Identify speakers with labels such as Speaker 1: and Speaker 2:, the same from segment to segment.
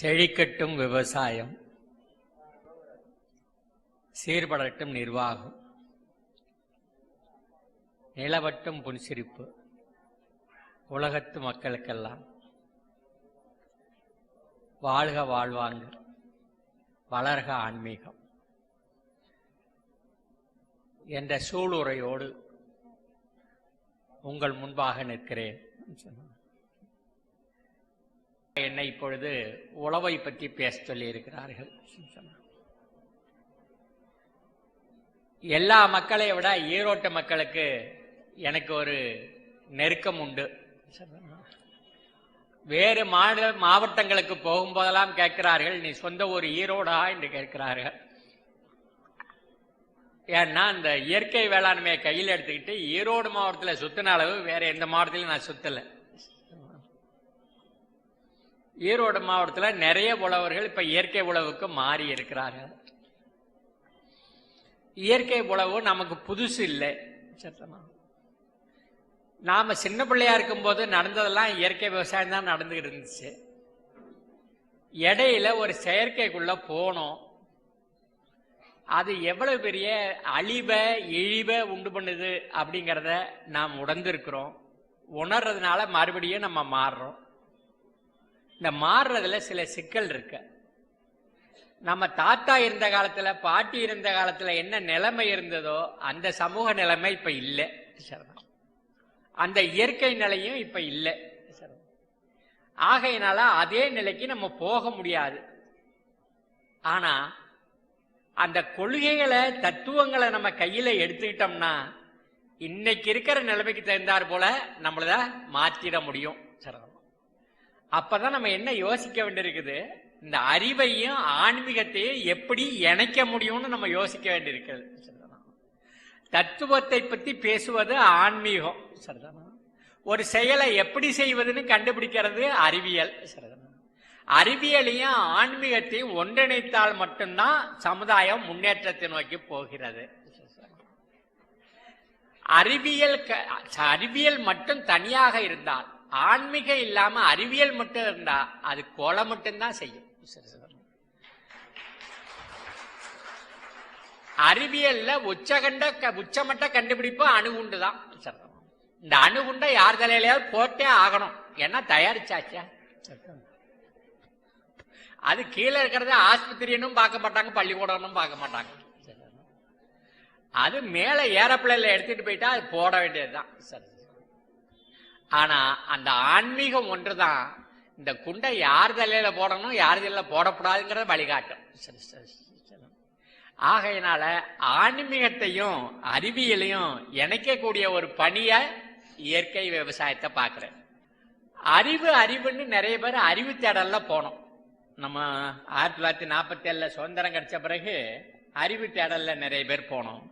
Speaker 1: செழிக்கட்டும் விவசாயம். சீர்படட்டும் நிர்வாகம். நிலவட்டும் புன்சிரிப்பு. உலகத்து மக்களுக்கெல்லாம். வாழ்க வாழ்வாங்க வளர்க ஆன்மீகம். என்ற சூளுரையோடு உங்கள் முன்பாக நிற்கிறேன். என்னை இப்பொழுது உழவை பற்றி பேச சொல்லி இருக்கிறார்கள் எல்லா மக்களை விட ஈரோட்டு மக்களுக்கு எனக்கு ஒரு நெருக்கம் உண்டு. வேறு மாநில மாவட்டங்களுக்கு போகும்போதெல்லாம் கேட்கிறார்கள் நீ சொந்த ஒரு ஈரோடா? என்று கேட்கிறார்கள். ஏன்னா இந்த இயற்கை வேளாண்மையை கையில் எடுத்துக்கிட்டு ஈரோடு மாவட்டத்தில் சுத்தின அளவு வேற எந்த மாவட்டத்திலும் நான் சுத்தலை. ஈரோடு மாவட்டத்தில் நிறைய உழவர்கள் இப்போ இயற்கை உழவுக்கு மாறி இருக்கிறாங்க இயற்கை உழவு நமக்கு புதுசு இல்லை. சத்தமா? நாம் சின்ன பிள்ளையா இருக்கும்போது நடந்ததெல்லாம் இயற்கை விவசாயம் தான் நடந்துகிட்டு இருந்துச்சு. இடையில ஒரு செயற்கைக்குள்ள போனோம். அது எவ்வளவு பெரிய அழிவை இழிவை உண்டு பண்ணுது அப்படிங்கிறத நாம் உணர்ந்திருக்கிறோம். உணர்றதுனால மறுபடியும் நம்ம மாறுறோம். இந்த மாறுறதுல சில சிக்கல் இருக்கு. நம்ம தாத்தா இருந்த காலத்துல பாட்டி இருந்த காலத்துல என்ன நிலைமை இருந்ததோ அந்த சமூக நிலைமை இப்ப இல்லை. அந்த இயற்கை நிலையும் இப்ப இல்லை. ஆகையினால அதே நிலைக்கு நம்ம போக முடியாது. ஆனா அந்த கொள்கைகளை தத்துவங்களை நம்ம கையில எடுத்துக்கிட்டோம்னா இன்னைக்கு இருக்கிற நிலைமைக்கு தகுந்தாற் போல நம்மளத மாற்றிட முடியும். சிரமம் அப்பதான் நம்ம என்ன யோசிக்க வேண்டியிருக்குது? இந்த அறிவையும் ஆன்மீகத்தையும் எப்படி இணைக்க முடியும்னு நம்ம யோசிக்க வேண்டியிருக்கிறது. தத்துவத்தை பத்தி பேசுவது ஆன்மீகம். சரிதானா? ஒரு செயலை எப்படி செய்வதுன்னு கண்டுபிடிக்கிறது அறிவியல். சரிதானா? அறிவியலையும் ஆன்மீகத்தையும் ஒன்றிணைத்தால் மட்டும்தான் சமுதாயம் முன்னேற்றத்தை நோக்கி போகிறது. அறிவியல் அறிவியல் மட்டும் தனியாக இருந்தால் ஆன்மீகம் இல்லாம அறிவியல் மட்டும் இருந்தா அது கொலை மட்டும்தான் செய்யும். அறிவியல்ல உச்சகண்ட உச்சமட்ட கண்டுபிடிப்பு அணுகுண்டு தான். இந்த அணுகுண்டை யார் தலையிலையாவது போட்டே ஆகணும். ஏன்னா தயாரிச்சாச்சா? அது கீழே இருக்கிறத ஆஸ்பத்திரியும் பார்க்க மாட்டாங்க பள்ளிக்கூடமும் பார்க்க மாட்டாங்க. அது மேல ஏரோப்ளேன்ல எடுத்துட்டு போயிட்டா அது போட வேண்டியதுதான். சரி ஆனா அந்த ஆன்மீகம் ஒன்றுதான். இந்த குண்டை யார் தலையில போடணும் யார் தலையில போடக்கூடாதுங்கிறத வழிகாட்டும். ஆகையினால ஆன்மீகத்தையும் அறிவியலையும் இணைக்கக்கூடிய ஒரு பணிய இயற்கை விவசாயத்தை பார்க்கிறேன். அறிவு அறிவுன்னு நிறைய பேர் அறிவு தேடல்ல போனோம். நம்ம ஆயிரத்தி தொள்ளாயிரத்தி நாற்பத்தி ஏழுல சுதந்திரம் கிடைச்ச பிறகு அறிவு தேடல்ல நிறைய பேர் போனோம்.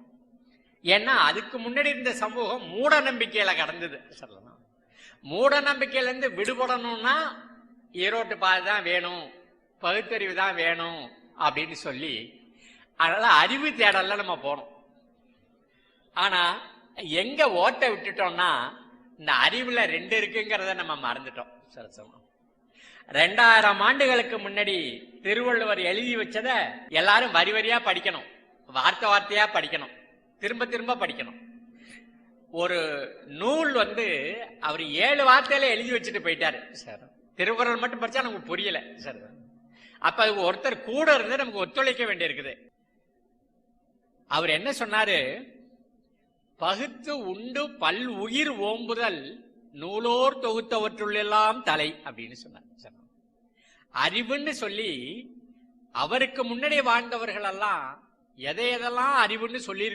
Speaker 1: ஏன்னா அதுக்கு முன்னாடி இருந்த சமூகம் மூட நம்பிக்கையில கடந்தது. சொல்லலாம் மூட நம்பிக்கையிலேருந்து விடுபடணும்னா ஈரோட்டு பாதை தான் வேணும் பகுத்தறிவு தான் வேணும் அப்படின்னு சொல்லி அதனால அறிவு தேடல நம்ம போனோம் ஆனா எங்க ஓட்ட விட்டுட்டோம்னா இந்த அறிவுல ரெண்டு இருக்குங்கிறத நம்ம மறந்துட்டோம். சரசமா ரெண்டாயிரம் ஆண்டுகளுக்கு முன்னாடி திருவள்ளுவர் எழுதி வச்சத எல்லாரும் வரி வரியா படிக்கணும். வார்த்தை வார்த்தையா படிக்கணும். திரும்ப திரும்ப படிக்கணும். ஒரு நூல் வந்து அவர் ஏழு வார்த்தையில எழுதி வச்சுட்டு போயிட்டாரு. சார். திருக்குறள் மட்டும் படிச்சா நமக்கு புரியல. சார். அப்ப ஒருத்தர் கூட இருந்து நமக்கு ஒத்துழைக்க வேண்டியிருக்குது. அவர் என்ன சொன்னாரு? பகுத்து உண்டு பல் உயிர் ஓம்புதல் நூலோர் தொகுத்தவற்றுள்ளெல்லாம் தலை அப்படின்னு சொன்னார். அறிவுன்னு சொல்லி அவருக்கு முன்னாடி வாழ்ந்தவர்கள் எல்லாம் எதை எதெல்லாம் அறிவுன்னு சொல்லி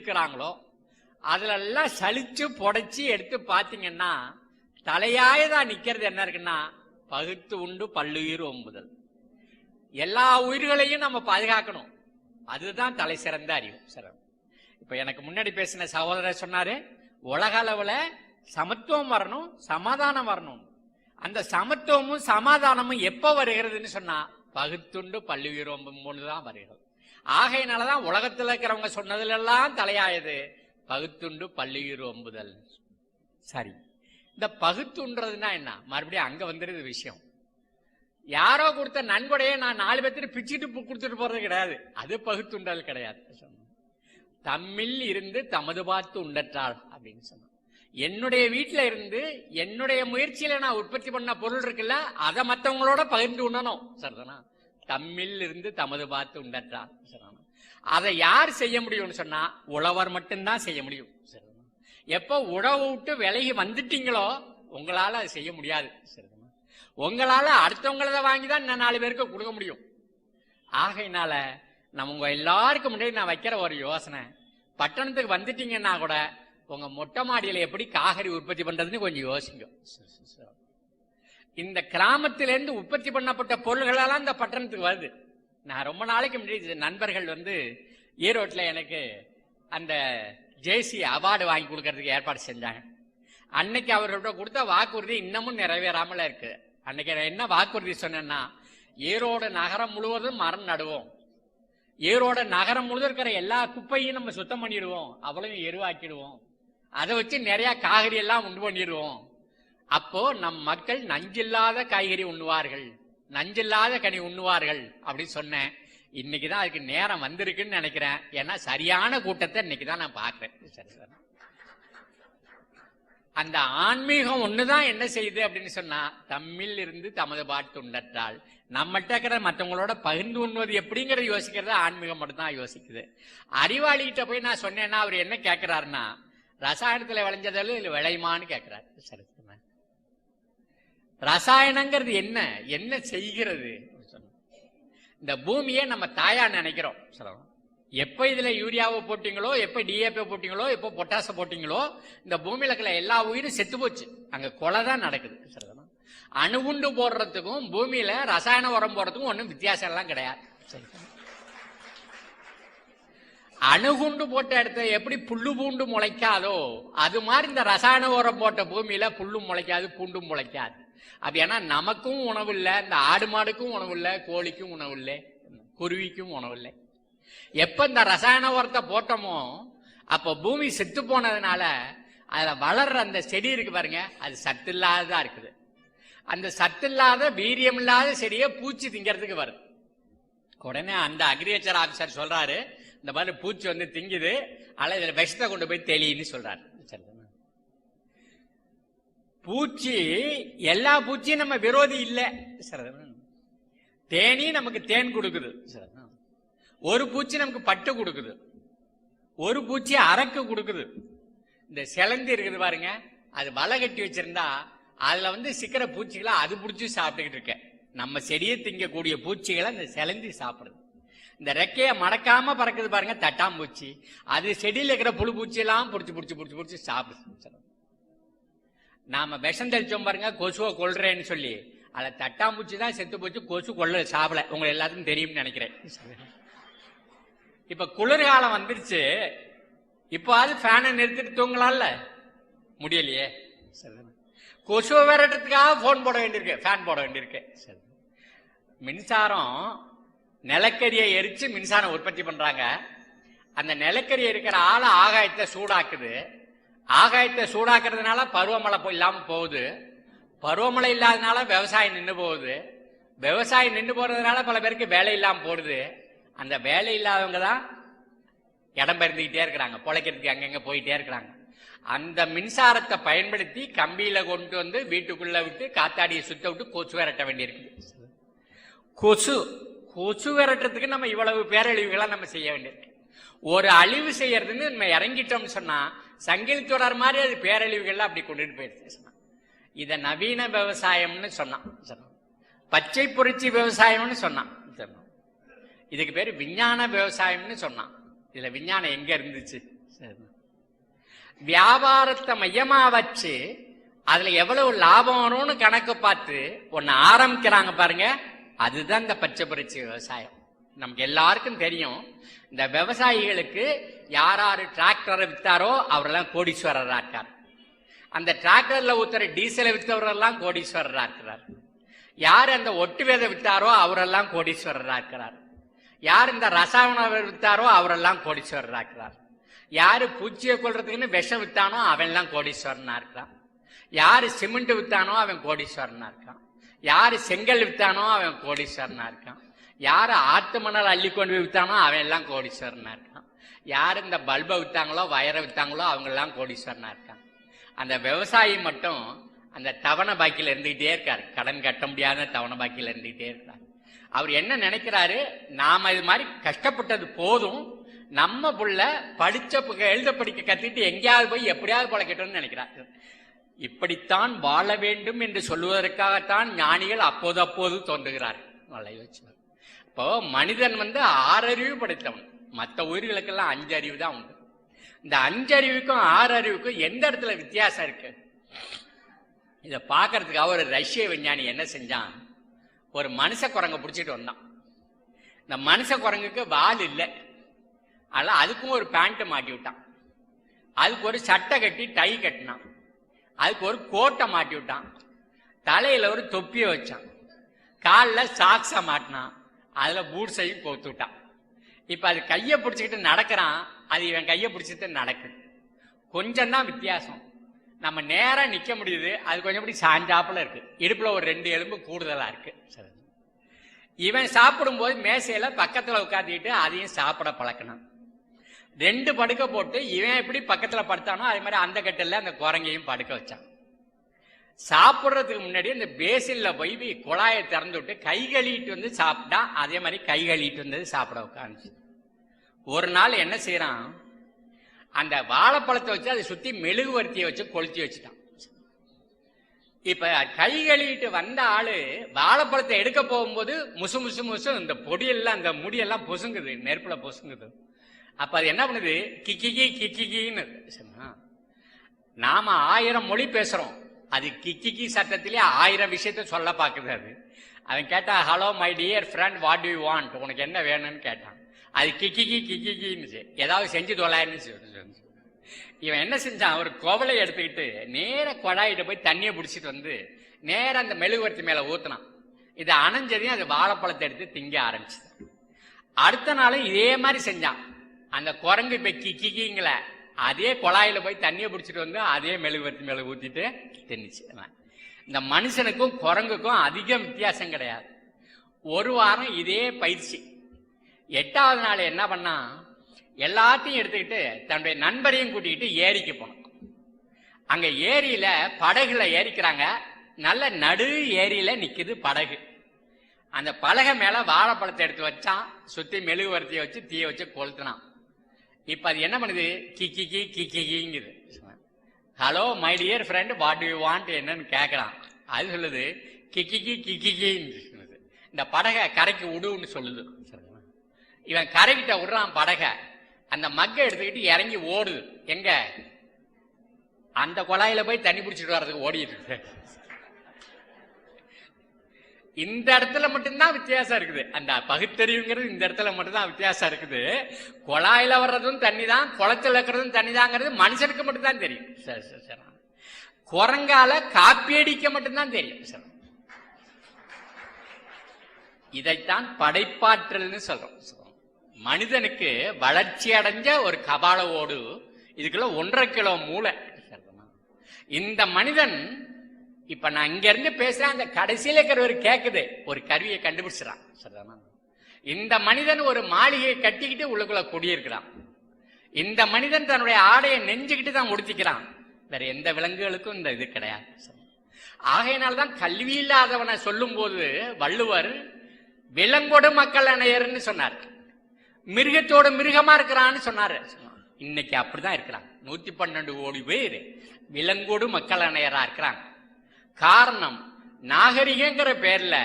Speaker 1: அதிலெல்லாம் எல்லாம் சலிச்சு புடைச்சி எடுத்து பார்த்திங்கன்னா தலையாய தான் நிக்கிறது என்ன இருக்குன்னா பகுத்து உண்டு பல்லுயிர் ஒம்புதல். எல்லா உயிர்களையும் நம்ம பாதுகாக்கணும். அதுதான் தலை சிறந்த அறிவு சிறந்த இப்ப எனக்கு முன்னாடி பேசின சகோதரர் சொன்னாரு உலக அளவுல சமத்துவம் வரணும் சமாதானம் வரணும். அந்த சமத்துவமும் சமாதானமும் எப்ப வருகிறதுன்னு சொன்னா பகுத்துண்டு பள்ளி உயிரோம்பும் தான் வருகிறது. ஆகையினாலதான் உலகத்துல இருக்கிறவங்க சொன்னதுல எல்லாம் தலையாயது பகுத்துண்டு பள்ளியூர் ஒம்புதல். சரி. இந்த பகுத்துன்றதுன்னா என்ன? மறுபடியும் அங்க வந்துருது விஷயம். யாரோ கொடுத்த நன்கொடையை நான் நாலு பேர்த்துட்டு பிச்சுட்டு கொடுத்துட்டு போறது கிடையாது. அது பகுத்துண்டல் கிடையாது. தம்மில் இருந்து தமது பார்த்து உண்டற்றாள் அப்படின்னு சொன்னான். என்னுடைய வீட்டில் இருந்து என்னுடைய முயற்சியில நான் உற்பத்தி பண்ண பொருள் இருக்குல்ல அதை மற்றவங்களோட பகிர்ந்து உண்ணணும். சரிதானா? தம்மில் இருந்து தமது பார்த்து உண்டற்றாள் சரிதானா? அதை யார் செய்ய முடியும்னு சொன்னா உழவர் மட்டும்தான் செய்ய முடியும். சரிதானா எப்போ உழவு விட்டு விலகி வந்துட்டீங்களோ உங்களால அதை செய்ய முடியாது. உங்களால அடுத்தவங்களத வாங்கி தான் இன்னும் நாலு பேருக்கு கொடுக்க முடியும். ஆகையினால நம்ம உங்க எல்லாருக்கும் முன்னாடி நான் வைக்கிற ஒரு யோசனை பட்டணத்துக்கு வந்துட்டீங்கன்னா கூட உங்க மொட்டை மாடியில எப்படி காகரி உற்பத்தி பண்றதுன்னு கொஞ்சம் யோசிங்க. இந்த கிராமத்திலிருந்து உற்பத்தி பண்ணப்பட்ட பொருள்களெல்லாம் இந்த பட்டணத்துக்கு வருது. நான் ரொம்ப நாளைக்கு முன்னாடி நண்பர்கள் வந்து ஈரோட்டில் எனக்கு அந்த ஜேசி அவார்டு வாங்கி கொடுக்கறதுக்கு ஏற்பாடு செஞ்சாங்க. அன்னைக்கு அவர்களோட கொடுத்த வாக்குறுதி இன்னமும் நிறைவேறாமல இருக்கு. அன்னைக்கு நான் என்ன வாக்குறுதி சொன்னேன்னா ஈரோடு நகரம் முழுவதும் மரம் நடுவோம். ஈரோட நகரம் முழுதும் இருக்கிற எல்லா குப்பையும் நம்ம சுத்தம் பண்ணிடுவோம். அவ்வளவு எருவாக்கிடுவோம். அதை வச்சு நிறைய காய்கறி எல்லாம் உண்டு பண்ணிடுவோம். அப்போ நம் மக்கள் நஞ்சில்லாத காய்கறி உண்ணுவார்கள். நஞ்சில்லாத கனி உண்ணுவார்கள் அப்படின்னு சொன்னேன். இன்னைக்கு தான் அதுக்கு நேரம் வந்திருக்குன்னு நினைக்கிறேன். ஏன்னா சரியான கூட்டத்தை இன்னைக்கு தான் நான் பார்க்கிறேன். அந்த ஆன்மீகம் ஒண்ணுதான் என்ன செய்யுது அப்படின்னு சொன்னா தம்மில் இருந்து தமது பாட்டு உண்டற்றால் நம்மகிட்ட இருக்கிற மற்றவங்களோட பகிர்ந்து உண்ணுவது எப்படிங்கறத யோசிக்கிறது ஆன்மீகம் மட்டும்தான் யோசிக்குது. அறிவாளிகிட்ட போய் நான் சொன்னேன்னா அவர் என்ன கேட்கிறாருன்னா ரசாயனத்துல விளைஞ்சதில் இல்ல விளையுமான்னு கேட்கிறாரு சரி. ரசாயனங்கிறது என்ன? என்ன செய்கிறது. இந்த பூமியை நம்ம தாயா நினைக்கிறோம். சொல்லணும் எப்ப இதுல யூரியாவை போட்டீங்களோ எப்ப டிஏபி போட்டீங்களோ எப்போ பொட்டாச போட்டீங்களோ இந்த பூமியில இருக்கிற எல்லா உயிரும் செத்து போச்சு. அங்க கொலை தான் நடக்குது. சரிதானா? அணுகுண்டு போடுறதுக்கும் பூமியில ரசாயன உரம் போடுறதுக்கும் ஒன்றும் வித்தியாசம் எல்லாம் கிடையாது? அணுகுண்டு போட்ட இடத்துல எப்படி புல்லு பூண்டு முளைக்காதோ அது மாதிரி இந்த ரசாயன உரம் போட்ட பூமியில புல்லும் முளைக்காது பூண்டும் முளைக்காது. அப்ப ஏன்னா நமக்கும் உணவு இல்லை இந்த ஆடு மாடுக்கும் உணவு இல்லை கோழிக்கும் உணவு இல்லை குருவிக்கும் உணவு இல்லை எப்ப இந்த ரசாயன உரத்தை போட்டோமோ அப்ப பூமி செத்து போனதுனால அதுல வளர்ற அந்த செடி இருக்கு பாருங்க அது சத்து இல்லாததா இருக்குது. அந்த சத்து இல்லாத வீரியம் இல்லாத செடியை பூச்சி திங்கிறதுக்கு வருது. உடனே அந்த அக்ரிகல்ச்சர் ஆபிசர் சொல்றாரு இந்த மாதிரி பூச்சி வந்து திங்குது ஆனால் இதுல விஷத்தை கொண்டு போய் தெளின்னு சொல்றாரு. பூச்சி எல்லா பூச்சியும் நம்ம விரோதி இல்லை. சரிதானா? தேனி நமக்கு தேன் கொடுக்குது. ஒரு பூச்சி நமக்கு பட்டு கொடுக்குது. ஒரு பூச்சி அரக்கு கொடுக்குது. இந்த சிலந்தி இருக்குது பாருங்க அது வலை கட்டி வச்சிருந்தா அதுல வந்து சிக்கிற பூச்சிகளை அது பிடிச்சி சாப்பிட்டுக்கிட்டு இருக்க நம்ம செடியை திங்கக்கூடிய பூச்சிகளை இந்த சிலந்தி சாப்பிடுது. இந்த ரெக்கைய மடக்காம பறக்குது பாருங்க தட்டாம்பூச்சி. அது செடியில் இருக்கிற புழு பூச்சி எல்லாம் பிடிச்சி பிடிச்சி பிடிச்சி பிடிச்சி சாப்பிடுது. நாம விஷம் தெளிச்சோம் பாருங்க கொசுவை கொள்றேன்னு சொல்லி. அதுல தட்டாம்பூச்சி தான் செத்து போச்சு கொசு கொள்ள சாப்பிட உங்களை எல்லாத்துக்கும் தெரியும்னு நினைக்கிறேன். இப்ப குளிர்காலம் வந்துருச்சு. இப்போது ஃபேனை நிறுத்திட்டு தூங்கலாம்ல? முடியலையே. கொசுவை விரட்டுறதுக்காக ஃபோன் போட வேண்டியிருக்கு. ஃபேன் போட வேண்டியிருக்கு. சரி மின்சாரம் நிலக்கரியை எரிச்சு மின்சாரம் உற்பத்தி பண்றாங்க. அந்த நிலக்கரி இருக்கிற ஆளை ஆகாயத்தை சூடாக்குது. ஆகாயத்தை சூடாக்குறதுனால பருவமழை போய் இல்லாம போகுது. பருவமழை இல்லாதனால விவசாயம் நின்று போகுது. விவசாயம் நின்று போறதுனால பல பேருக்கு வேலை இல்லாம போடுது. அந்த வேலை இல்லாதவங்க தான் இடம் பெயர்ந்துக்கிட்டே இருக்கிறாங்க. பொழைக்கிறதுக்கு அங்கங்க போயிட்டே இருக்கிறாங்க. அந்த மின்சாரத்தை பயன்படுத்தி கம்பியில கொண்டு வந்து வீட்டுக்குள்ள விட்டு காத்தாடியை சுத்த விட்டு கொசு விரட்ட வேண்டியிருக்கு. கொசு கொசு விரட்டுறதுக்கு நம்ம இவ்வளவு பேரழிவுகளை நம்ம செய்ய வேண்டியிருக்கு. ஒரு அழிவு செய்யறதுன்னு நம்ம இறங்கிட்டோம்னு சொன்னா சங்கிலி தொடர் மாதிரி அது பேரழிவுகள்லாம் அப்படி கொண்டுட்டு போயிடுச்சு சொன்னான் இதை நவீன விவசாயம்னு சொன்னான் சொன்னான். பச்சை புரட்சி விவசாயம்னு சொன்னான் சொன்னான். இதுக்கு பேர் விஞ்ஞான விவசாயம்னு சொன்னான் இதுல விஞ்ஞானம் எங்க இருந்துச்சு சரி. வியாபாரத்தை மையமா வச்சு அதுல எவ்வளவு லாபம் வரும்னு கணக்கு பார்த்து ஒன்னு ஆரம்பிக்கிறாங்க பாருங்க அதுதான் இந்த பச்சை புரட்சி விவசாயம் நமக்கு எல்லாருக்கும் தெரியும் இந்த விவசாயிகளுக்கு யார் யார் டிராக்டரை வித்தாரோ அவரெல்லாம் கோடீஸ்வரராக இருக்கார். அந்த டிராக்டர்ல ஊத்துற டீசலை வித்தவரெல்லாம் கோடீஸ்வரராக இருக்கிறார். யார் அந்த ஒட்டு விதை வித்தாரோ அவரெல்லாம் கோடீஸ்வரராக இருக்கிறார். யார் இந்த ரசாயன வித்தாரோ அவரெல்லாம் கோடீஸ்வரராக இருக்கிறார். யார் பூச்சியை கொள்றதுக்குன்னு விஷம் வித்தானோ அவன் எல்லாம் கோடீஸ்வரனா இருக்கிறான் யார் சிமெண்ட் வித்தானோ அவன் கோடீஸ்வரனா இருக்கான். யார் செங்கல் வித்தானோ அவன் கோடீஸ்வரனா இருக்கான். யார் ஆத்து மணல் அள்ளி கொண்டு போய் வித்தானோ அவன் எல்லாம் கோடீஸ்வரனா இருக்கான். யார் இந்த பல்பை விற்றாங்களோ வயரை விற்றாங்களோ அவங்கெல்லாம் கோடீஸ்வரனா இருக்கான். அந்த விவசாயி மட்டும் அந்த தவணை பாக்கியில் இருந்துகிட்டே இருக்கார். கடன் கட்ட முடியாத தவணை பாக்கியில் இருந்துகிட்டே இருக்கார். அவர் என்ன நினைக்கிறாரு? நாம் இது மாதிரி கஷ்டப்பட்டது போதும். நம்ம புள்ள படிச்ச எழுத படிக்க கத்திட்டு எங்கேயாவது போய் எப்படியாவது பழக்கட்டும்னு நினைக்கிறார். இப்படித்தான் வாழ வேண்டும் என்று சொல்லுவதற்காகத்தான் ஞானிகள் அப்போது அப்போது தோன்றுகிறார் நல்லா யோசிச்சு இப்போ மனிதன் வந்து ஆறறிவு படைத்தவன். மற்ற உயிர்களுக்கெல்லாம் அஞ்சு அறிவு தான் உண்டு. இந்த அஞ்சு அறிவுக்கும் ஆறு அறிவுக்கும் எந்த இடத்துல வித்தியாசம் இருக்கு? இதை பார்க்கறதுக்காக ஒரு ரஷ்ய விஞ்ஞானி என்ன செஞ்சான்? ஒரு மனுஷ குரங்கை பிடிச்சிட்டு வந்தான். இந்த மனுஷ குரங்குக்கு வால் இல்லை. அதனால அதுக்கும் ஒரு பேண்ட்டு மாட்டி விட்டான். அதுக்கு ஒரு சட்டை கட்டி டை கட்டினான். அதுக்கு ஒரு கோட்டை மாட்டி விட்டான். தலையில் ஒரு தொப்பியை வச்சான். காலில் சாக்ஸை மாட்டினான். அதுல பூட்ஸையும் கோத்து விட்டான். இப்ப அது கையை பிடிச்சிக்கிட்டு நடக்கிறான் அது இவன் கையை பிடிச்சிட்டு நடக்குது கொஞ்சம் தான் வித்தியாசம். நம்ம நேராக நிக்க முடியுது அது கொஞ்சம் இப்படி சாஞ்சாப்புல இருக்கு. இடுப்புல ஒரு ரெண்டு எலும்பு கூடுதலா இருக்கு. இவன் சாப்பிடும்போது மேசையில பக்கத்துல உட்காந்துக்கிட்டு அதையும் சாப்பிட பழக்கணும் ரெண்டு படுக்க போட்டு இவன் எப்படி பக்கத்துல படுத்தானோ அதே மாதிரி அந்த கட்டில அந்த குரங்கையும் படுக்க வச்சான். சாப்பிடுறதுக்கு முன்னாடி அந்த பேசின்ல போய் குழாயை திறந்து விட்டு கை கழுவிட்டு வந்து சாப்பிட்டா அதே மாதிரி கை கழுவிட்டு வந்தது சாப்பிட உட்காந்துச்சு ஒரு நாள் என்ன செய்யறான் அந்த வாழைப்பழத்தை வச்சு அதை சுத்தி மெழுகுவர்த்தியை வச்சு கொளுத்தி வச்சுட்டான் இப்ப கை கழுவிட்டு வந்த ஆளு வாழைப்பழத்தை எடுக்க போகும்போது முசு முசு முசு இந்த பொடியெல்லாம் அந்த முடியெல்லாம் பொசுங்குது நெருப்புல பொசுங்குது அப்ப அது என்ன பண்ணுது கிக்கி கிக்கிகின்னு சரிங்களா? நாம ஆயிரம் மொழி பேசுறோம் அது கிக்கிக்கி சட்டத்திலே ஆயிரம் விஷயத்த சொல்ல பார்க்குறாரு அது அவன் கேட்டா hello my dear friend what you want உனக்கு என்ன வேணும்னு கேட்டான். அது கிக்கிக்கி கிக்கிகின்னு ஏதாவது செஞ்சு தொலாயின்னு சொல்லி இவன் என்ன செஞ்சான்? ஒரு கோவலை எடுத்துக்கிட்டு நேர குழாயிட்ட போய் தண்ணியை பிடிச்சிட்டு வந்து நேரம் அந்த மெழுகுவர்த்தி மேலே ஊற்றினான் இது அணைஞ்சதையும் அது வாழைப்பழத்தை எடுத்து திங்க ஆரம்பிச்சது அடுத்த நாளும் இதே மாதிரி செஞ்சான். அந்த குரங்கு இப்ப கிக்கிங்கில அதே குழாயில போய் தண்ணியை பிடிச்சிட்டு வந்து அதே மெழுகுவர்த்தி மேலே ஊற்றிட்டு தின்னுச்சு. இந்த மனுஷனுக்கும் குரங்குக்கும் அதிகம் வித்தியாசம் கிடையாது. ஒரு வாரம் இதே பயிற்சி. எட்டாவது நாள் என்ன பண்ணா எல்லாத்தையும் எடுத்துக்கிட்டு தன்னுடைய நண்பரையும் கூட்டிக்கிட்டு ஏரிக்கு போனோம் அங்க ஏரியில படகுல ஏறிக்கிறாங்க. நல்ல நடு ஏரியில நிக்குது படகு. அந்த பலகை மேல வாழைப்பழத்தை எடுத்து வச்சான். சுத்தி மெழுகுவர்த்தியை வச்சு தீய வச்சு கொளுத்துனான். இப்ப அது என்ன பண்ணுது? கிக்கி கி கிக்கிங்கிது hello my dear friend what you want என்னன்னு கேட்கறான் அது சொல்லுது கிக்கி கி கிக்கின்னு சொல்லுது. இந்த படகை கரைக்கு விடுன்னு சொல்லுது. இவன் கரைக்கிட்ட விடுறான் படகை. அந்த மக்கை எடுத்துக்கிட்டு இறங்கி ஓடுது. எங்க? அந்த குழாயில போய் தண்ணி பிடிச்சிட்டு வர்றதுக்கு ஓடிட்டு இருக்கு. இந்த இடத்துல மட்டும்தான் வித்தியாசம் இருக்குது. அந்த பகுத்தறிவுங்கிறது இந்த இடத்துல மட்டும்தான் வித்தியாசம் இருக்குது. குழாயில வர்றதும் தண்ணி தான் குளத்துல இருக்கிறதும் தண்ணி தாங்கிறது மனுஷனுக்கு மட்டும்தான் தெரியும். சரி சரி சரி. குரங்கால காப்பி அடிக்க மட்டும்தான் தெரியும். சரி. இதைத்தான் படைப்பாற்றல்னு சொல்றோம். மனிதனுக்கு வளர்ச்சி அடைஞ்ச ஒரு கபால ஓடு. இதுக்குள்ள ஒன்றரை கிலோ மூளை? இந்த மனிதன் இப்ப நான் இங்க இருந்து பேசுறேன் அந்த கடைசியில இருக்கிறவர் கேக்குது. ஒரு கருவியை கண்டுபிடிச்சிடான் சரிதானா? இந்த மனிதன் ஒரு மாளிகையை கட்டிக்கிட்டு உள்ளுக்குள்ள குடியிருக்கிறான். இந்த மனிதன் தன்னுடைய ஆடையை நெஞ்சுக்கிட்டு தான் உடுத்திக்கிறான் வேற எந்த விலங்குகளுக்கும் இந்த இது கிடையாது. ஆகையினால்தான் கல்வி இல்லாதவனை சொல்லும் போது வள்ளுவர் விலங்கொடு மக்கள் அணையர்னு சொன்னார். மிருகத்தோட மிருகமா இருக்கிறான்னு சொன்னாரு. இன்னைக்கு அப்படிதான் இருக்கிறான். நூத்தி பன்னெண்டு கோடி பேர் விலங்கோடு மக்கள் அணையரா இருக்கிறாங்க. காரணம். நாகரிகங்கிற பேர்ல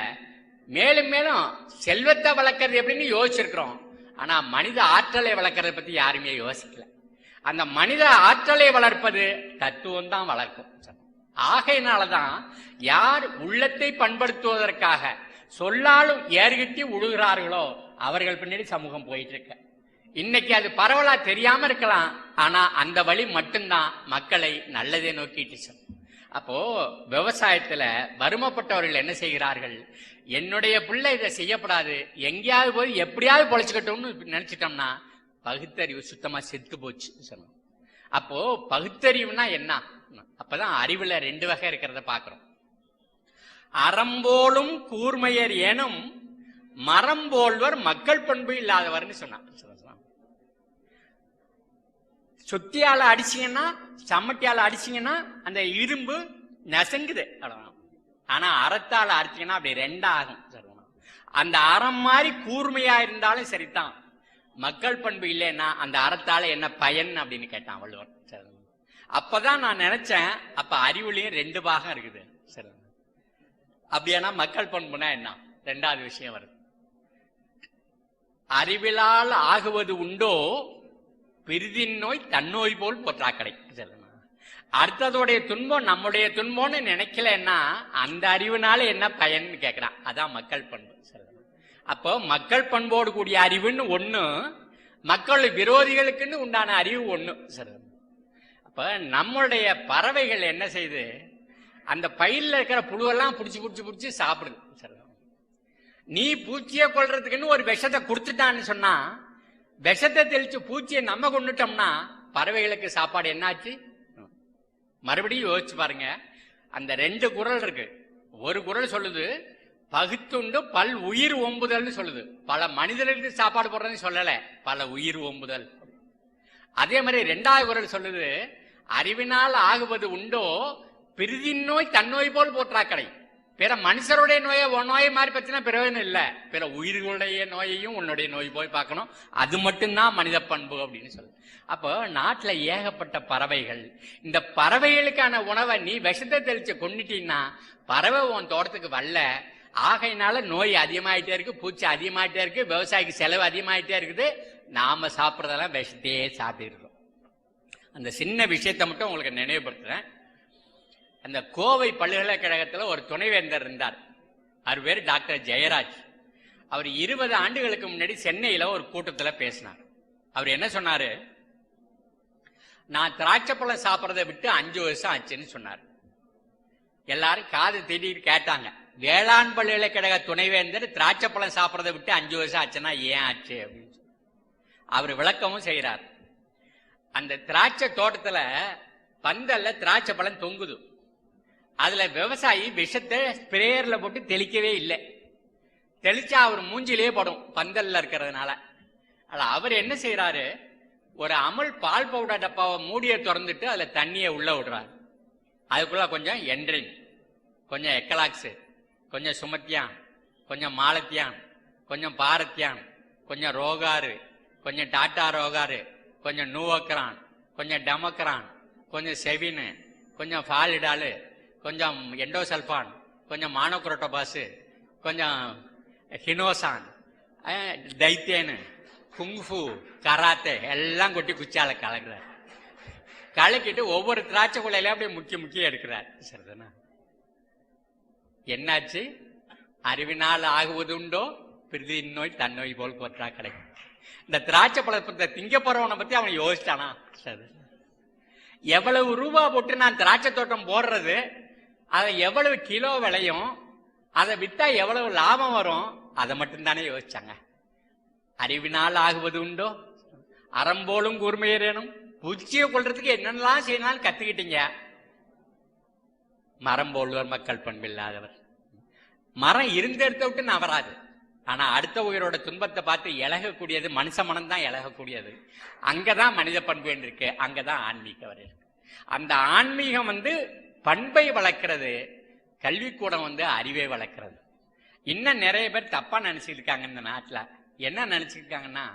Speaker 1: மேலும் மேலும் செல்வத்தை வளர்க்கறது எப்படின்னு யோசிச்சிருக்கிறோம். ஆனா மனித ஆற்றலை வளர்க்கறத பத்தி யாருமே யோசிக்கல. அந்த மனித ஆற்றலை வளர்ப்பது தத்துவம் தான் வளர்க்கும். ஆகையினாலதான் யார் உள்ளத்தை பண்படுத்துவதற்காக சொல்லாலும் ஏறிகிட்டி உழுகிறார்களோ அவர்கள் பின்னாடி சமூகம் போயிட்டு இருக்க இன்னைக்கு அது பரவலா தெரியாம இருக்கலாம். ஆனா அந்த வழி மட்டும்தான் மக்களை நல்லதே நோக்கிட்டு செல்லும். அப்போ விவசாயத்துல வறுமைப்பட்டவர்கள் என்ன செய்கிறார்கள்? என்னுடைய பிள்ளை இதை செய்யப்படாது. எங்கேயாவது போய் எப்படியாவது பொழைச்சிக்கட்டும்னு நினைச்சிட்டோம்னா பகுத்தறிவு சுத்தமா செத்து போச்சு சொன்னோம் அப்போ பகுத்தறிவுனா என்ன? அப்பதான் அறிவுல ரெண்டு வகை இருக்கிறத பாக்குறோம் அறம்போலும் கூர்மையர் எனும் மரம் போல்வர் மக்கள் பண்பு இல்லாதவர்னு சொன்னான். சுத்தியால அடிச்சீங்கன்னா சம்மட்டியால அடிச்சீங்கன்னா அந்த இரும்பு நெசங்குது. அவ்வளவுதான். ஆனா அறத்தால அடிச்சீங்கன்னா அப்படி ரெண்டாகும். ஆகும் அந்த அறம் மாதிரி கூர்மையா இருந்தாலும் சரிதான். மக்கள் பண்பு இல்லைன்னா அந்த அறத்தால என்ன பயன் அப்படின்னு கேட்டான் வள்ளுவர். சொல்லணும். அப்பதான் நான் நினைச்சேன் அப்ப அறிவுலையும் ரெண்டு பாகம் இருக்குது. சரி அப்படியானா மக்கள் பண்புனா என்ன? ரெண்டாவது விஷயம் வருது. அறிவிலால் ஆகுவது உண்டோ பிரிதின் நோய் தன்னோய் போல் பொற்றாக்கடை சொல்லணும். அடுத்ததோடைய துன்பம் நம்முடைய துன்பம்னு நினைக்கலன்னா அந்த அறிவுனால என்ன பயன்னு கேட்கிறான் அதான் மக்கள் பண்பு சொல்லணும். அப்போ மக்கள் பண்போடு கூடிய அறிவுன்னு ஒண்ணு மக்கள் விரோதிகளுக்குன்னு உண்டான அறிவு ஒண்ணு சொல்லணும். அப்ப நம்மளுடைய பறவைகள் என்ன செய்யுது அந்த பயிரில் இருக்கிற புழுவெல்லாம் பிடிச்சி பிடிச்சி பிடிச்சி சாப்பிடுது சொல்லணும். நீ பூச்சியை கொள்றதுக்குன்னு ஒரு விஷத்தை கொடுத்துட்டான்னு சொன்னா விஷத்தை தெளிச்சு பூச்சியை நம்ம கொண்டுட்டோம்னா பறவைகளுக்கு சாப்பாடு என்னாச்சு? மறுபடியும் யோசிச்சு பாருங்க. அந்த ரெண்டு குரல் இருக்கு. ஒரு குரல் சொல்லுது பகுத்துண்டு பல் உயிர் ஒம்புதல்னு சொல்லுது. பல மனிதர்களுக்கு சாப்பாடு போடுறதுன்னு சொல்லல பல உயிர் ஒம்புதல் அதே மாதிரி ரெண்டாவது குரல் சொல்லுது அறிவினால் ஆகுவது உண்டோ? பிரிதின் நோய் தன்னோய் போல் போற்றாக்கடை. பிற மனுஷருடைய நோயை நோயை மாதிரி பிரச்சனை பிரயோஜனம் இல்லை. பிற உயிர்களுடைய நோயையும் உன்னுடைய நோய் போய் பார்க்கணும். அது மட்டும்தான் மனித பண்பு அப்படின்னு சொல்லு. அப்போ நாட்டில் ஏகப்பட்ட பறவைகள். இந்த பறவைகளுக்கான உணவை நீ விஷத்தை தெளிச்சு கொண்டுட்டீங்கன்னா பறவை உன் தோட்டத்துக்கு வரல. ஆகையினால நோய் அதிகமாயிட்டே இருக்கு பூச்சி அதிகமாயிட்டே இருக்கு விவசாயிக்கு செலவு அதிகமாயிட்டே இருக்குது. நாம சாப்பிட்றதெல்லாம் விஷத்தையே சாப்பிட்டு அந்த சின்ன விஷயத்தை மட்டும் உங்களுக்கு நினைவுபடுத்துறேன். அந்த கோவை பல்கலைக்கழகத்தில் ஒரு துணைவேந்தர் இருந்தார். அவர் பேர் டாக்டர் ஜெயராஜ். அவர் இருபது ஆண்டுகளுக்கு முன்னாடி சென்னையில் ஒரு கூட்டத்தில் பேசினார். அவர் என்ன சொன்னார்? நான் திராட்சைப்பழம் சாப்பிட்றதை விட்டு அஞ்சு வருஷம் ஆச்சுன்னு சொன்னார். எல்லாரும் காது திடீர் கேட்டாங்க. வேளாண் பல்கலைக்கழக துணைவேந்தர் திராட்சைப்பழம் சாப்பிட்றதை விட்டு அஞ்சு வருஷம் ஆச்சுன்னா ஏன் ஆச்சு அப்படின்னு சொல்லி. அவர் விளக்கமும் செய்கிறார் அந்த திராட்சை தோட்டத்தில் பந்தல்ல திராட்சை பழம் தொங்குது. அதுல விவசாயி விஷத்தை ஸ்ப்ரேயர்ல போட்டு தெளிக்கவே இல்லை. தெளிச்சா அவர் மூஞ்சிலேயே படும் பந்தல்ல இருக்கிறதுனால. அதில் அவர் என்ன செய்யறாரு ஒரு அமுல் பால் பவுடர் டப்பாவை மூடிய திறந்துட்டு அதுல தண்ணியை உள்ள விடுறாரு. அதுக்குள்ள கொஞ்சம் என்ட்ரின் கொஞ்சம் எக்கலாக்ஸ் கொஞ்சம் சுமத்தியான் கொஞ்சம் மாலத்தியான் கொஞ்சம் பாரத்தியான் கொஞ்சம் ரோகாரு கொஞ்சம் டாட்டா ரோகாரு கொஞ்சம் நூவக்ரான் கொஞ்சம் டமக்ரான் கொஞ்சம் செவினு கொஞ்சம் ஃபாலிடாலு கொஞ்சம் எண்டோசல்பான் கொஞ்சம் மானோக்ரோட்டோபாஸு கொஞ்சம் ஹினோசான் தைத்தேனு குங்ஃபு கராத்தே எல்லாம் கொட்டி குச்சால கலக்கிறார். கலக்கிட்டு ஒவ்வொரு திராட்சை குலையில அப்படியே முக்கிய முக்கிய எடுக்கிறார். சரிதானா? என்னாச்சு? அறிவினால் ஆகுவதுண்டோ? பிரிதி நோய் தன்னோய் போல் போற்றா கிடைக்கும். இந்த திராட்சை பழத்தை திங்க போறவனை பத்தி அவன் யோசிச்சானா? சரி எவ்வளவு ரூபா போட்டு நான் திராட்சை தோட்டம் போடுறது? அதை எவ்வளவு கிலோ விளையும் அதை வித்தா எவ்வளவு லாபம் வரும் அதை மட்டும்தானே யோசிச்சாங்க. அறிவினால் ஆகுவது உண்டோ? அறம்போலும் கூர்மையரேனும்? புச்சியை கொள்றதுக்கு என்னென்னலாம் செய்யணும்னு கத்துக்கிட்டீங்க? மரம் போல்வர் மக்கள் பண்பில்லாதவர். மரம் இருந்த இடத்த விட்டு நவராது ஆனா அடுத்த உயிரோட துன்பத்தை பார்த்து இழகக்கூடியது மனுஷ மனம் தான் இழகக்கூடியது. அங்கதான் மனித பண்பு இருக்கு அங்கதான் ஆன்மீகம் இருக்கு. அந்த ஆன்மீகம் வந்து பண்பை வளர்க்கிறது கல்விக்கூடம் வந்து அறிவை வளர்க்கிறது. இன்னும் நிறைய பேர் தப்பா நினைச்சிருக்காங்க இந்த நாட்டில். என்ன நினைச்சிருக்காங்கன்னா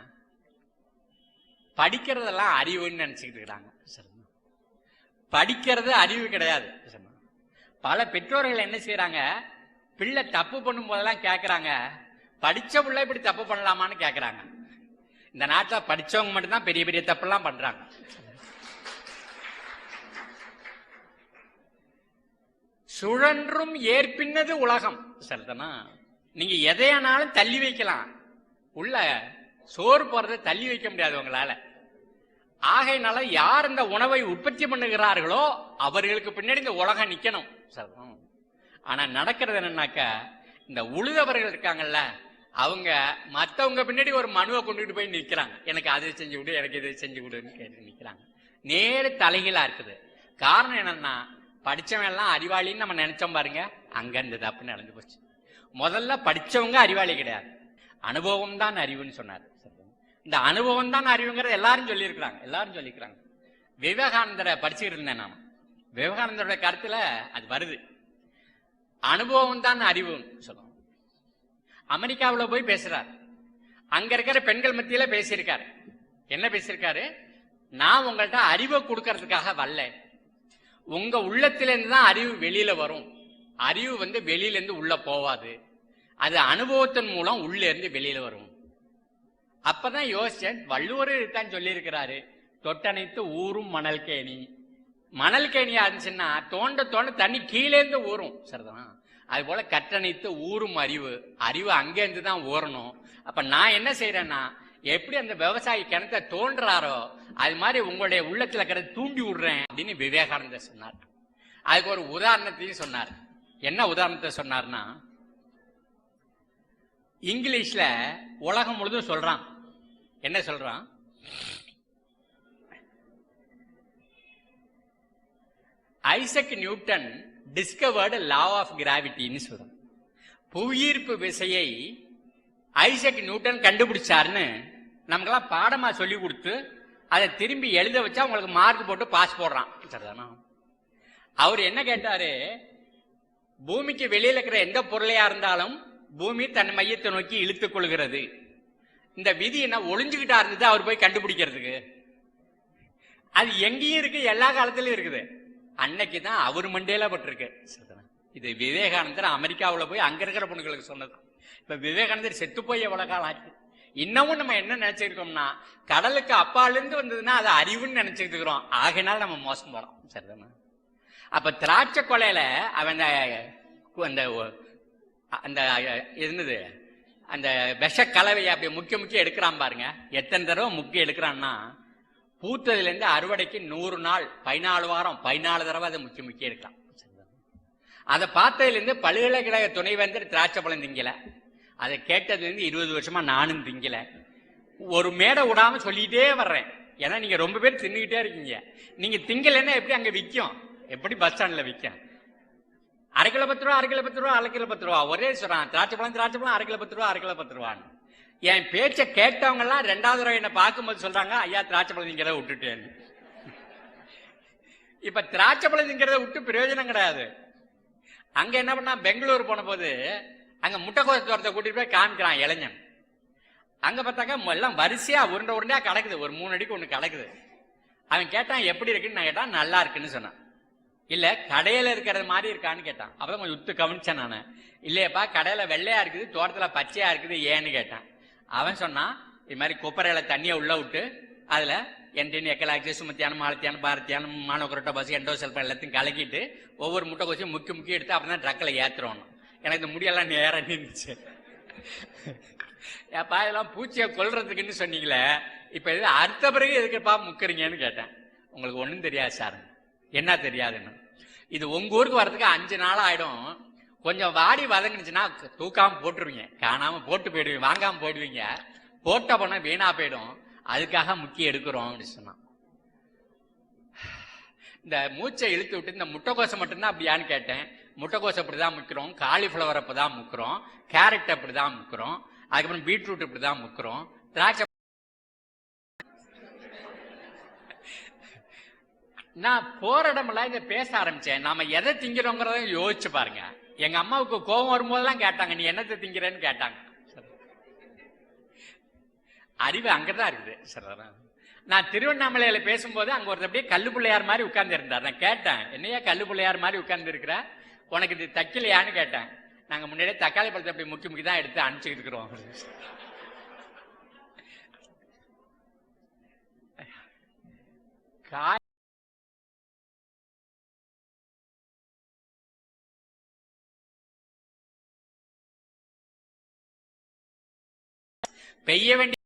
Speaker 1: படிக்கிறதெல்லாம் அறிவுன்னு நினைச்சுக்கிட்டு இருக்கிறாங்க படிக்கிறது அறிவு கிடையாது. பல பெற்றோர்கள் என்ன செய்யறாங்க பிள்ளை தப்பு பண்ணும் போதெல்லாம் கேட்கறாங்க படிச்ச பிள்ளை இப்படி தப்பு பண்ணலாமான்னு கேட்கறாங்க இந்த நாட்டில் படிச்சவங்க மட்டும்தான் பெரிய பெரிய தப்பெல்லாம் பண்றாங்க. சுழன்றும் ஏற்பின்னது உலகம். சரிதானா நீங்க எதையானாலும் தள்ளி வைக்கலாம். உள்ள சோறு போறதை தள்ளி வைக்க முடியாது உங்களால. ஆகையினால யார் இந்த உணவை உற்பத்தி பண்ணுகிறார்களோ அவர்களுக்கு பின்னாடி இந்த உலகம் நிக்கணும். சரிதான் ஆனா நடக்கிறது என்னன்னாக்க இந்த உழுதவர்கள் இருக்காங்கல்ல அவங்க மத்தவங்க பின்னாடி ஒரு மனுவை கொண்டுகிட்டு போய் நிற்கிறாங்க எனக்கு அதை செஞ்சு விடு எனக்கு இதை செஞ்சு விடுன்னு கேட்டு நிற்கிறாங்க நேரு தலைகீழா இருக்குது. காரணம் என்னன்னா படிச்சவன் எல்லாம் அறிவாளின்னு நம்ம நினைச்சோம் பாருங்க. அங்க இந்த நடந்து போச்சு. முதல்ல படிச்சவங்க அறிவாளி கிடையாது. அனுபவம் தான் அறிவுன்னு சொன்னார். இந்த அனுபவம் தான் அறிவுங்கிறத எல்லாரும் சொல்லியிருக்கிறாங்க. எல்லாரும் சொல்லியிருக்கிறாங்க விவேகானந்தரை படிச்சுக்கிட்டு இருந்தேன் நான். விவேகானந்தரோட கருத்துல அது வருது. அனுபவம் தான் அறிவுன்னு சொல்லுவோம் அமெரிக்காவில் போய் பேசுறாரு. அங்க இருக்கிற பெண்கள் மத்தியில பேசியிருக்காரு. என்ன பேசியிருக்காரு? நான் உங்கள்கிட்ட அறிவை கொடுக்கறதுக்காக வரல. உங்க உள்ளத்திலிருந்து தான் அறிவு வெளியில வரும். அறிவு வந்து வெளியிலேருந்து உள்ள போவாது. அது அனுபவத்தின் மூலம் உள்ள இருந்து வெளியில வரும். அப்பதான் யோசிச்சேன் வள்ளுவர் தான் சொல்லியிருக்கிறாரு தொட்டணைத்து ஊரும் மணல் கேணி மணல் கேணியா இருந்துச்சுன்னா தோண்ட தோண்ட தண்ணி கீழேருந்து ஊறும். சரிதான். அது போல கட்டணைத்து ஊரும் அறிவு. அறிவு அங்கேருந்து தான் ஊறணும். அப்ப நான் என்ன செய்யறேன்னா எப்படி அந்த விவசாயி கிணத்தை தோன்றாரோ அது மாதிரி உங்களுடைய உள்ளத்துல இருக்கிறத தூண்டி விடுறேன் அப்படின்னு விவேகானந்தர் சொன்னார். அதுக்கு ஒரு உதாரணத்தையும் சொன்னார். என்ன உதாரணத்தை சொன்னார்னா இங்கிலீஷ்ல உலகம் முழுதும் சொல்றான். என்ன சொல்றான்? Isaac Newton discovered law of கிராவிட்டின்னு சொல்றான். புவியீர்ப்பு விசையை ஐசக் நியூட்டன் கண்டுபிடிச்சாருன்னு நமக்கெல்லாம் பாடமா சொல்லி கொடுத்து அதை திரும்பி எழுத வச்சா உங்களுக்கு மார்க் போட்டு பாஸ் போடுறான். சரிதானா? அவர் என்ன கேட்டாரு? பூமிக்கு வெளியில இருக்கிற எந்த பொருளையா இருந்தாலும் பூமி தன் மையத்தை நோக்கி இழுத்துக் கொள்கிறது. இந்த விதி என்ன ஒளிஞ்சுக்கிட்டா இருந்தது? அவர் போய் கண்டுபிடிக்கிறதுக்கு. அது எங்கேயும் இருக்கு எல்லா காலத்திலயும் இருக்குது. அன்னைக்கு தான் அவர் மண்டேல பட்டிருக்கு. இது விவேகானந்தர் அமெரிக்காவில் போய் அங்க இருக்கிற பொண்ணுங்களுக்கு சொன்னது. இப்ப விவேகானந்தர் செத்து போய் எவ்வளவு காலம் ஆச்சு? இன்னமும் நம்ம என்ன நினைச்சிருக்கோம்னா கடலுக்கு அப்பால இருந்து வந்ததுன்னா அது அறிவுன்னு நினைச்சிட்டு இருக்கிறோம். ஆகையினால நம்ம மோசம் போறோம். சரிதானா? அப்ப திராட்சை கொலையில அவன் அந்த அந்த என்னது அந்த அந்த விஷ கலவையை அப்படி முக்கிய முக்கிய எடுக்கிறான் பாருங்க. எத்தனை தடவை முக்கிய எடுக்கிறான்னா பூத்ததுல இருந்து அறுவடைக்கு நூறு நாள் பதினாலு வாரம் பதினாலு தடவை அதை முக்கிய முக்கிய எடுக்கலாம் அதை பார்த்ததுல இருந்து பல்கலைக்கழக துணைவேந்தர் திராட்சை பழம் திங்கலை. அதை கேட்டதுலேருந்து இருபது வருஷமா நானும் திங்கல. ஒரு மேடை விடாம சொல்லிட்டே வர்றேன். ஏன்னா நீங்க ரொம்ப பேர் தின்னுகிட்டே இருக்கீங்க. நீங்க திங்கலைன்னா எப்படி அங்க விற்கும் எப்படி பஸ் ஸ்டாண்ட்ல விற்கும் அரை கிலோ பத்து ரூபா அரை கிலோ பத்து ரூபா அரை கிலோ பத்து ரூபா. ஒரே சொல்றான் திராட்சை பழம் திராட்சை பழம் அரை கிலோ பத்து ரூபா அரை கிலோ பத்து ரூபான்னு. என் பேச்சை கேட்டவங்க எல்லாம் ரெண்டாவது தடவை என்னை பார்க்கும்போது சொல்றாங்க ஐயா திராட்சை பழம் திங்கிறத விட்டுட்டேன்னு. இப்ப திராட்சை பழம் திங்கிறத விட்டு பிரயோஜனம் கிடையாது. அங்க என்ன பண்ணா பெங்களூர் போன போது அங்க முட்டைக்கோச தோட்டத்தை கூட்டிட்டு போய் காமிக்கிறான் இளைஞன். அங்க பார்த்தாக்கா எல்லாம் வரிசையா உருண்டை உருண்டையா கிடக்குது ஒரு மூணு அடிக்கு ஒண்ணு கிடக்குது அவன் கேட்டான் எப்படி இருக்குன்னு? நான் கேட்டான் நல்லா இருக்குன்னு சொன்னான். இல்ல கடையில இருக்கிறது மாதிரி இருக்கான்னு கேட்டான். அப்பதான் கொஞ்சம் உத்து கவனிச்சேன் நான். இல்லையப்பா கடையில வெள்ளையா இருக்குது தோட்டத்துல பச்சையா இருக்குது ஏன்னு கேட்டான். அவன் சொன்னான் இது மாதிரி குப்பரையில தண்ணியை உள்ள விட்டு அதுல என்டின் எக்கலாக்சி சுமத்தியானம் மாலத்தியானம் பாரத்தியானம் மானோக்ரோட்டோ பஸ் எண்டோ எல்லாத்தையும் கலக்கிட்டு ஒவ்வொரு முட்டை கொச்சி முக்கி முக்கி எடுத்து அப்பதான் ட்ரக்கில் ஏற்றுறோம் எனக்கு இந்த முடியெல்லாம் நேரம் நின்றுச்சு ஏப்பா இதெல்லாம் பூச்சியை கொல்றதுக்குன்னு சொன்னீங்களே இப்ப இது அடுத்த பிறகு எதுக்குப்பா முக்கறீங்கன்னு கேட்டேன். உங்களுக்கு ஒன்றும் தெரியாது சார் என்ன தெரியாதுன்னு. இது உங்க ஊருக்கு வர்றதுக்கு அஞ்சு நாள் ஆயிடும். கொஞ்சம் வாடி வதங்கினுச்சுன்னா தூக்காம போட்டுருவீங்க. காணாம போட்டு போயிடுவீங்க வாங்காம போயிடுவீங்க. போட்ட பணம் வீணா போயிடும். அதுக்காக முக்கிய எடுக்கிறோம் அப்படின்னு சொன்னான். இந்த மூச்சை இழுத்து விட்டு இந்த முட்டைக்கோசை மட்டும்தான் அப்படியான்னு கேட்டேன். முட்டைகோஸ் அப்படி தான் முக்கிறோம் காலிஃப்ளவர் அப்படிதான் முக்கிறோம் கேரட் அப்படிதான் முக்கிறோம் அதுக்கப்புறம் பீட்ரூட் இப்படி தான் முக்கிறோம் திராட்சை நான் போற இடமெல்லாம் இதை பேச ஆரம்பிச்சேன். நாம எதை திங்கிறோங்கிறத யோசிச்சு பாருங்க. எங்க அம்மாவுக்கு கோபம் வரும்போதெல்லாம் கேட்டாங்க நீ என்னத்தை திங்கிறேன்னு கேட்டாங்க. அறிவு அங்கதான் இருக்குது. சார் நான் திருவண்ணாமலையில பேசும்போது அங்க ஒருத்தர் அப்படியே கல்லு பிள்ளையார் மாதிரி உட்கார்ந்து இருந்தார் நான் கேட்டேன் என்னையா கல்லு பிள்ளையார் மாதிரி உட்கார்ந்து இருக்கிற உனக்கு இது தைக்கலையான்னு கேட்டேன். நாங்க முன்னாடியே தக்காளி பழத்தை அப்படி முக்கி முக்கி தான் எடுத்து அனுப்பிச்சுக்கிட்டு இருக்கிறோம் காய் பெய்ய வேண்டிய